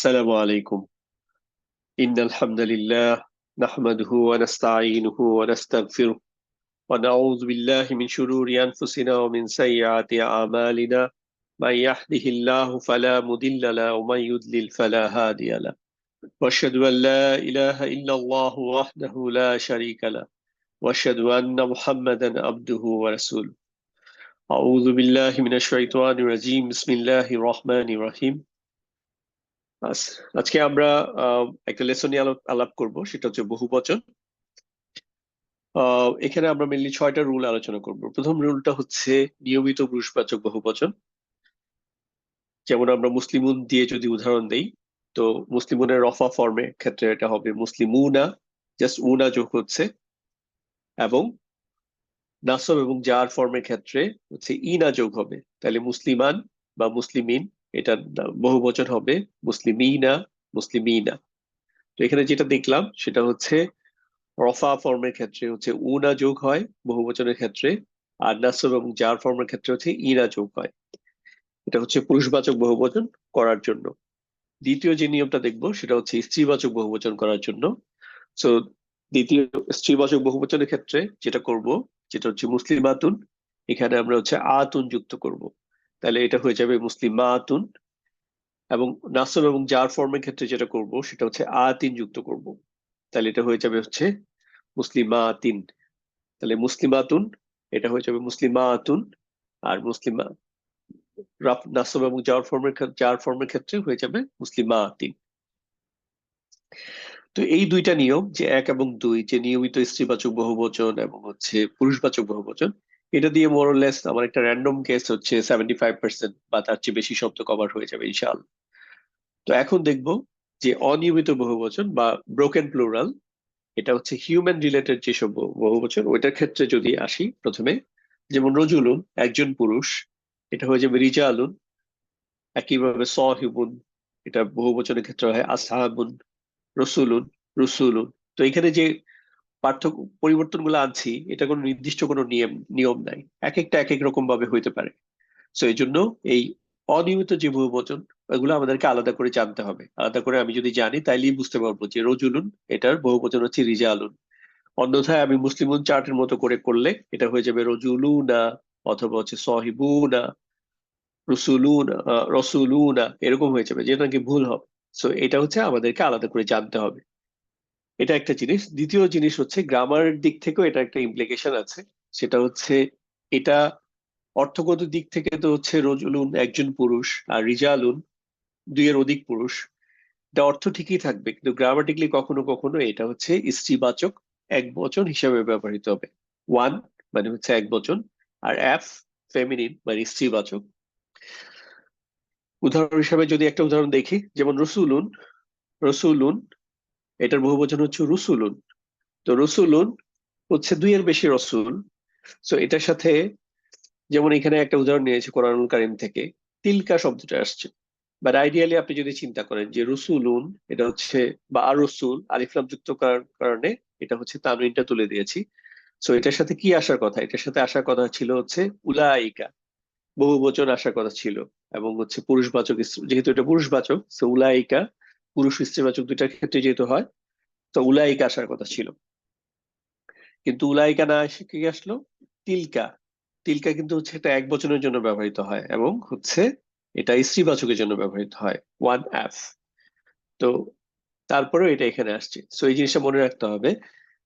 السلام عليكم. إن الحمد لله نحمده ونستعينه ونستغفره ونعوذ بالله من شرور أنفسنا ومن سيئات أعمالنا. من يهده الله فلا مضل له ومن يضلل فلا هادي له. وأشهد أن لا إله إلا الله وحده لا شريك له. وأشهد أن محمدا عبده ورسوله. أعوذ بالله من الشيطان الرجيم. بسم الله الرحمن الرحيم. আজকে আমরা একটা লেসন নিয়ে আলো- আলাপ করব, সেটা হচ্ছে বহুবচন। এখানে আমরা মেনলি ছয়টা রুল আলোচনা করব। প্রথম রুলটা হচ্ছে নিয়মিত পুরুষবাচক বহুবচন। যেমন আমরা মুসলিমুন দিয়ে যদি উদাহরণ দেই, তো মুসলিমুনের রফা ফর্মে ক্ষেত্রে এটা হবে মুসলিম মুসলিমুনা জাস্ট উনা যোগ হচ্ছে। এবং নাসব এবং জার ফর্মের ক্ষেত্রে হচ্ছে ইনা যোগ হবে। তাহলে মুসলিমান বা মুসলিমিন এটা বহুবচন হবে, মুসলিমিনা মুসলিমিনা। তো এখানে যেটা দেখলাম, সেটা হচ্ছে রফা ফর্মের ক্ষেত্রে হচ্ছে উনা যোগ হয় বহু বহুবচনের ক্ষেত্রে, আর নাসব এবং জার ফর্মের ক্ষেত্রে হচ্ছে ইনা যোগ হয়। এটা হচ্ছে পুরুষবাচক বহুবচন করার জন্য। দ্বিতীয় যে নিয়মটা দেখব, সেটা হচ্ছে স্ত্রীবাচক বহুবচন করার জন্য। সো দ্বিতীয় স্ত্রীবাচক বহুবচনের ক্ষেত্রে যেটা করব, যেটা হচ্ছে মুসলিম মুসলিমাতুন, এখানে আমরা হচ্ছে আতুন যুক্ত করব। তাহলে এটা হয়ে যাবে মুসলিম মুসলিমাতুন। এবং নাসব এবং জার ফর্মের ক্ষেত্রে যেটা করব, সেটা হচ্ছে আতিন যুক্ত করব। তাহলে এটা হয়ে যাবে হচ্ছে মুসলিমাতিন। তাহলে মুসলিমাতুন, এটা হয়ে যাবে মুসলিমাতুন। আর মুসলিমা, রাফ নাসব এবং জার ফর্মের জার ফর্মের ক্ষেত্রে হয়ে যাবে মুসলিমাতিন। তো এই দুইটা নিয়ম, যে এক এবং দুই, যে নিয়মিত স্ত্রীবাচক বহুবচন এবং হচ্ছে পুরুষবাচক বহুবচন এটা দিয়ে মোরলেস আমার একটা র্যান্ডম কেস হচ্ছে সেভেন্টি ফাইভ পার্সেন্ট বা তার চেয়ে বেশি শব্দ কভার হয়ে যাবে, ইনশাআল্লাহ। তো এখন দেখব যে অনিয়মিত বহুবচন বা ব্রোকেন প্লুরাল এটা হচ্ছে হিউম্যান রিলেটেড যেসব বহু- বহুবচন, ওইটার ক্ষেত্রে যদি আসি প্রথমে, যেমন রজুলুন, একজন পুরুষ, এটা হয়ে যাবে রিজালুন, একইভাবে সহিবুন, এটা বহুবচনের ক্ষেত্রে হয় আসহাবুন, রসুলুন রসুলুন। তো এখানে যে পার্থক্য পরিবর্তনগুলো আনছি এটা কোনো নির্দিষ্ট কোনো নিয়ম নিয়ম নাই। এক একটা এক এক রকম ভাবে হইতে পারে। তো এই জন্য এই অনিয়মিত যে বহুবচন এগুলো আমাদেরকে আলাদা করে জানতে হবে। আলাদা করে আমি যদি জানি তাইলেই বুঝতে পারব যে রজুলুন এটার বহুবচন হচ্ছে রিজালুন। অন্যথায় আমি মুসলিমুন চার্টের মতো করে করলে এটা হয়ে যাবে রজুলুনা অথবা হচ্ছে সহিবুনা রসুলুনা আহ, রসুলুনা এরকম হয়ে যাবে যেটা নাকি ভুল হবে। সো এটা হচ্ছে আমাদেরকে আলাদা করে জানতে হবে। এটা একটা জিনিস। দ্বিতীয় জিনিস হচ্ছে গ্রামার দিক থেকেও এটা একটা ইমপ্লিকেশন আছে। সেটা হচ্ছে এটা অর্থগত দিক থেকে তো হচ্ছে রজুলুন একজন পুরুষ আর রিজালুন দুইয়ের অধিক পুরুষ। এটা অর্থ ঠিকই থাকবে, কিন্তু গ্রামাটিক্যালি কখনো কখনো এটা হচ্ছে স্ত্রীবাচক এক বচন হিসাবে ব্যবহৃত হবে। ওয়ান মানে হচ্ছে এক বচন আর এফ ফেমিনিন মানে স্ত্রীবাচক। উদাহরণ হিসাবে যদি একটা উদাহরণ দেখি, যেমন রসুলুন রসুলুন এটার বহুবচন হচ্ছে রুসুলুন। তো রসুলুন হচ্ছে দুইয়ের বেশি রসুল। সো এটার সাথে যেমন এখানে একটা উদাহরণ নিয়েছে কোরআনুল কারিম থেকে, তিলকা শব্দটা আসছে। বাট আইডিয়ালি আপনি যদি চিন্তা করেন যে রসুলুন, এটা হচ্ছে বা আর রসুল আলিফলাম যুক্ত করার কারণে এটা হচ্ছে তানউইনটা তুলে দিয়েছি। সো এটার সাথে কি আসার কথা? এটার সাথে আসার কথা ছিল হচ্ছে উলাইকা। বহু বচন আসার কথা ছিল এবং হচ্ছে পুরুষবাচক, যেহেতু এটা পুরুষবাচক সো উলাইকা পুরুষ স্ত্রীবাচক দুইটার ক্ষেত্রে যেহেতু হয়, তো উলাইকা আসার কথা ছিল। কিন্তু উলাইকা না এসে কি আসলো? তিলকা। তিলকা কিন্তু হচ্ছে এটা এক বচনের জন্য ব্যবহৃত হয় এবং হচ্ছে এটা স্ত্রীবাচকের জন্য ব্যবহৃত হয় ওয়ান এফ তো তারপরেও এটা এখানে আসছে। সো এই জিনিসটা মনে রাখতে হবে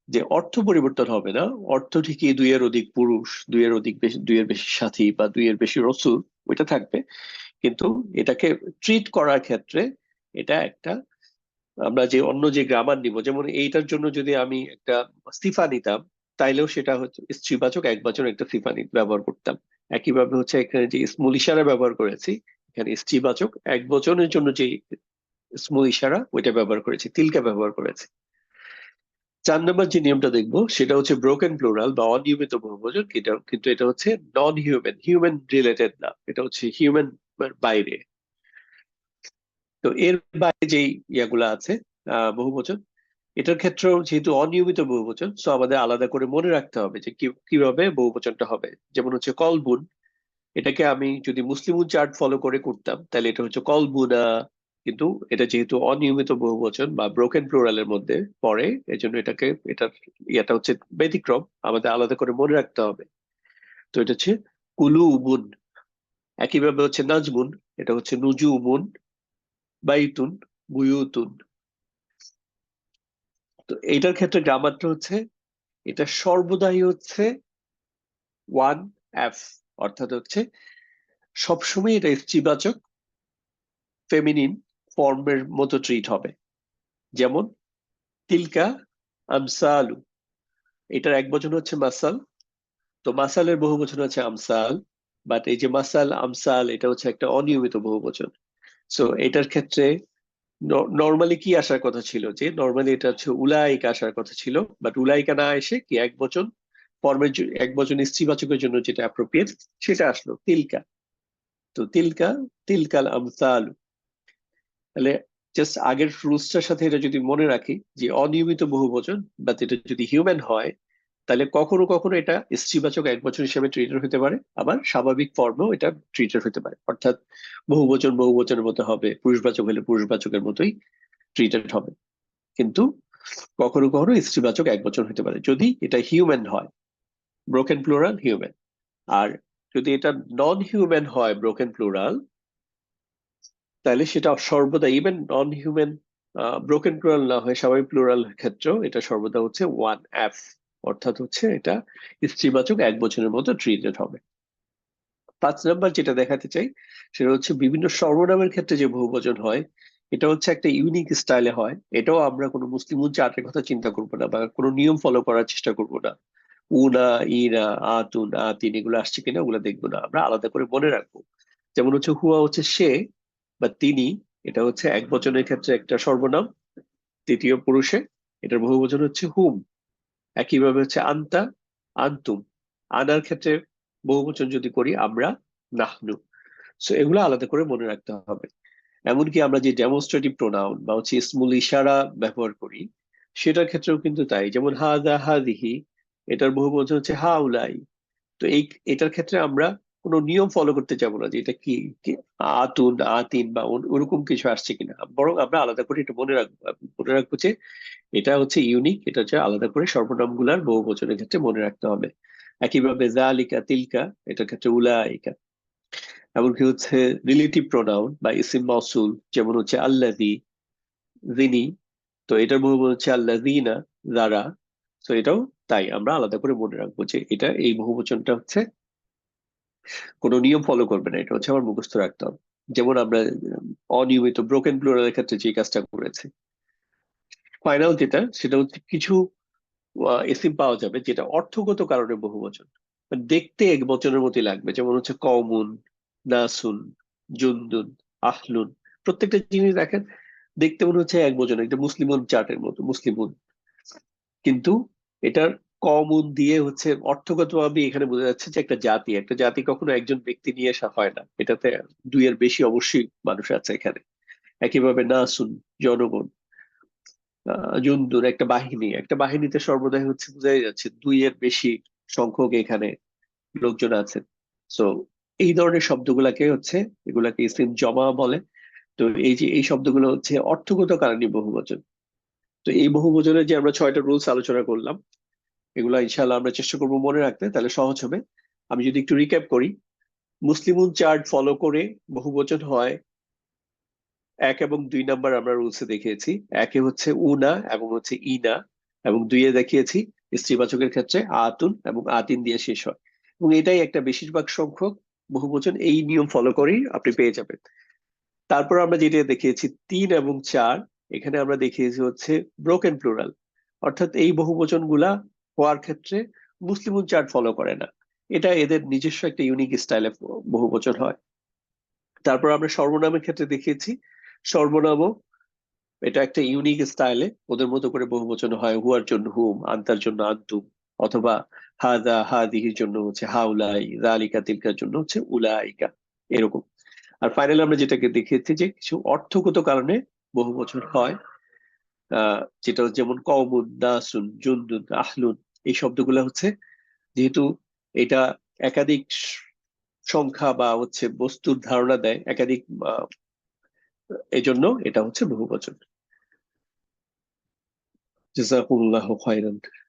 যে অর্থ পরিবর্তন হবে না। অর্থ ঠিকই দুইয়ের অধিক পুরুষ, দুইয়ের অধিক বেশি, দুইয়ের বেশি সাথী বা দুইয়ের বেশি রসুল, ওইটা থাকবে। কিন্তু এটাকে ট্রিট করার ক্ষেত্রে এটা একটা। আমরা যে অন্য যে গ্রামার নিব, যেমন এইটার জন্য যদি আমি একটা সিফা নিতাম, তাইলেও সেটা হচ্ছে স্ত্রীবাচক এক বছর একটা নি- ব্যবহার করতাম। একইভাবে হচ্ছে এখানে যে স্মুল ইশারা ব্যবহার করেছি, এখানে স্ত্রীবাচক এক বচনের জন্য যে স্মুল ইশারা, ওইটা ব্যবহার করেছি, তিলকা ব্যবহার করেছি। চার নম্বর যে নিয়মটা দেখব, সেটা হচ্ছে ব্রোকেন প্লুরাল বা অনিয়মিত বহুবচন কিন্তু এটা হচ্ছে নন হিউম্যান হিউম্যান রিলেটেড না, এটা হচ্ছে হিউম্যান বাইরে। তো এর বাইরে যেই ইয়াগুলা আছে আহ বহুবচন, এটার ক্ষেত্রেও যেহেতু অনিয়মিত বহুবচন সো আমাদের আলাদা করে মনে রাখতে হবে যে কীভাবে বহুবচনটা হবে। যেমন হচ্ছে কলবুন, এটাকে আমি যদি মুসলিম চার্ট ফলো করে করতাম, তাহলে এটা হচ্ছে কলবুনা, কিন্তু এটা যেহেতু অনিয়মিত বহুবচন বা ব্রোকেন প্লুরালের মধ্যে পড়ে, এজন্য এটাকে, এটার ইয়েটা হচ্ছে ব্যতিক্রম, আমাদের আলাদা করে মনে রাখতে হবে। তো এটা হচ্ছে কুলু উবুন একইভাবে হচ্ছে নাজমুন, এটা হচ্ছে নুজু উমুন বাইতুন, বুয়ুতুন। তো এটার ক্ষেত্রে গ্রামারটা হচ্ছে, এটা সর্বদাই হচ্ছে ওয়ান এফ, অর্থাৎ হচ্ছে সবসময় এটা ইস্তিবাচক ফেমিনিন ফর্মের মতো ট্রিট হবে। যেমন, তিলকা আমসালু, এটার এক বচন হচ্ছে মাসাল, তো মাসালের বহু বচন হচ্ছে আমসাল, বাট এই যে মাসাল আমসাল, এটা হচ্ছে একটা অনিয়মিত বহু বচন সো এটার ক্ষেত্রে নর্মালি কি আসার কথা ছিল? যে নর্মালি এটা হচ্ছে উলাইকা আসার কথা ছিল বাট উলাইকা না এসে কি এক বচন ফর্মের এক বচন স্ত্রীবাচকের জন্য যেটা অ্যাপ্রোপ্রিয়েট সেটা আসলো, তিলকা। তো তিলকা, তিলকাল আমসালু। তাহলে জাস্ট আগের রুলসটার সাথে এটা যদি মনে রাখি, যে অনিয়মিত বহুবচন বা এটা যদি হিউম্যান হয় তাহলে কখনো কখনো এটা স্ত্রীবাচক এক বছর হিসেবে ট্রিটেড হতে পারে, আবার স্বাভাবিক ফর্মেও এটা ট্রিটেড হতে পারে। অর্থাৎ বহুবচন বহুবচনের মতো হবে, পুরুষবাচক হলে পুরুষবাচকের মতোই ট্রিটেড হবে। কিন্তু কখনো কখনো স্ত্রীবাচক এক বছর হতে পারে। যদি এটা হিউম্যান হয় ব্রোকেন প্লুরাল হিউম্যান আর যদি এটা নন হিউম্যান হয় ব্রোকেন প্লুরাল তাহলে সেটা সর্বদা even non human broken plural না হয় স্বাভাবিক প্লুরাল ক্ষেত্রেও এটা সর্বদা হচ্ছে ওয়ান এফ অর্থাৎ হচ্ছে এটা স্ত্রীবাচক এক বছরের মতো ট্রিটেড হবে। পাঁচ নাম্বার যেটা দেখাতে চাই, সেটা হচ্ছে বিভিন্ন সর্বনামের ক্ষেত্রে যে বহুবচন হয়, এটা হচ্ছে একটা ইউনিক স্টাইলে হয়। এটাও আমরা কোনো মুসলিম চার্টের কথা চিন্তা করব না বা কোনো নিয়ম ফলো করার চেষ্টা করব না। উনা, ইনা, আতুন, আতিন এগুলো আসছে কিনা ওগুলো দেখব না। আমরা আলাদা করে মনে রাখব। যেমন হচ্ছে হুয়া হচ্ছে সে বা তিনি, এটা হচ্ছে এক বচনের ক্ষেত্রে একটা সর্বনাম, তৃতীয় পুরুষে, এটার বহু বচন হচ্ছে হুম। একইভাবে হচ্ছে আন্তা, আন্তুম। আনার ক্ষেত্রে বহুবচন যদি করি, আমরা নাহনু। সো এগুলো আলাদা করে মনে রাখতে হবে। এমনকি আমরা যে ডেমনস্ট্রেটিভ প্রোনাউন বা হচ্ছে স্মুল ইশারা ব্যবহার করি, সেটার ক্ষেত্রেও কিন্তু তাই। যেমন হা দা হা দিহি এটার বহু বচন হচ্ছে হা উলাই তো এই, এটার ক্ষেত্রে আমরা কোনো নিয়ম ফলো করতে যাব না যে এটা কি? আতুন, আতিন বা ওরকম কিছু আসছে কিনা। বরং আমরা আলাদা করে এটা মনে রাখব। মনে রাখব যে এটা হচ্ছে ইউনিক এটা হচ্ছে আলাদা করে সর্বনামগুলার বহু বচনের ক্ষেত্রে মনে রাখতে হবে। একইভাবে জালিকা তিলকা, এটার ক্ষেত্রে উলাইকা। এমনকি হচ্ছে রিলেটিভ প্রোনাউন বা ইসিম মসুল যেমন হচ্ছে আল্লাদি জিনি তো এটার বহু হচ্ছে আল্লাদিনা যারা, তো এটাও তাই। আমরা আলাদা করে মনে রাখব যে এটা এই বহুবচনটা হচ্ছে কোনো নিয়ম ফলো করবে না, এটা হচ্ছে আমার মুখস্থ রাখতে হবে। যেমন আমরা অনিয়মিত ব্রোকেন প্লুরালের ক্ষেত্রে যে কাজটা করেছি ফাইনাল যেটা, সেটা হচ্ছে কিছু এসিম পাওয়া যাবে যেটা অর্থগত কারণে বহু বচন মানে দেখতে এক বচনের মতোই লাগবে। যেমন হচ্ছে কমুন নাসুন, জুন্দুন, আহলুন, প্রত্যেকটা জিনিস দেখেন, দেখতে মনে হচ্ছে এক বচন একটা মুসলিমন চার্টের মতো, মুসলিমুন। কিন্তু এটার কমন দিয়ে হচ্ছে অর্থগত অর্থগতভাবে এখানে বোঝা যাচ্ছে যে একটা জাতি একটা জাতি কখনো একজন ব্যক্তি নিয়ে আসা হয় না। এটাতে দুইয়ের বেশি অবশ্যই মানুষ আছে এখানে। একইভাবে নাসুন, জনগণ জুন্দুর একটা বাহিনী। একটা বাহিনীতে সর্বদাই হচ্ছে বোঝাই যাচ্ছে দুইয়ের বেশি সংখ্যক এখানে লোকজন আছেন তো এই ধরনের শব্দগুলাকে হচ্ছে, এগুলাকে ইসলিম জমা বলে। তো এই যে, এই শব্দগুলো হচ্ছে অর্থগত কারণে বহুবচন। তো এই বহুবচনের যে আমরা ছয়টা রুলস আলোচনা করলাম এগুলো ইনশাল্লাহ আমরা চেষ্টা করব মনে রাখতে, তাহলে সহজ হবে। আমি যদি একটু রিক্যাপ করি মুসলিমুন চার্ট ফলো করে বহুবচন হয়। এক এবং দুই নাম্বার আমরা রুলসে দেখিয়েছি। একে হচ্ছে উনা এবং হচ্ছে ইনা এবং দুইয়ে দেখিয়েছি, স্ত্রীবাচকের ক্ষেত্রে আতুন এবং আতিন দিয়ে শেষ হয়। এবং এটাই একটা বেশিরভাগ সংখ্যক বহুবচন এই নিয়ম ফলো করেই আপনি পেয়ে যাবেন। তারপর আমরা যেটা দেখিয়েছি, তিন এবং চার, এখানে আমরা দেখিয়েছি হচ্ছে ব্রোকেন প্লুরাল অর্থাৎ এই বহুবচনগুলা হওয়ার ক্ষেত্রে মুসলিম চার্ট ফলো করে না। এটা এদের নিজস্ব একটা ইউনিক স্টাইলে বহু বচন হয়। তারপর আমরা সর্বনামের ক্ষেত্রে দেখিয়েছি, সর্বনামও এটা একটা ইউনিক স্টাইলে ওদের মতো করে বহু বচন হয়। হুয়ার জন্য হুম আন্তার জন্য আন্তুম, অথবা হাদা, হাদিহির জন্য হচ্ছে হাউলাই রালিকা তিলকার জন্য হচ্ছে উলাইকা, এরকম। আর ফাইনাল আমরা যেটাকে দেখিয়েছি যে কিছু অর্থগত কারণে বহু বছর হয়। যেটা যেমন কমুন নাসুন জুন্দুন, আহলুন, এই শব্দগুলো হচ্ছে যেহেতু এটা একাধিক সংখ্যা বা হচ্ছে বস্তুর ধারণা দেয় একাধিক এই জন্য এটা হচ্ছে বহুবচন। জাজাকুল্লাহ খায়রান।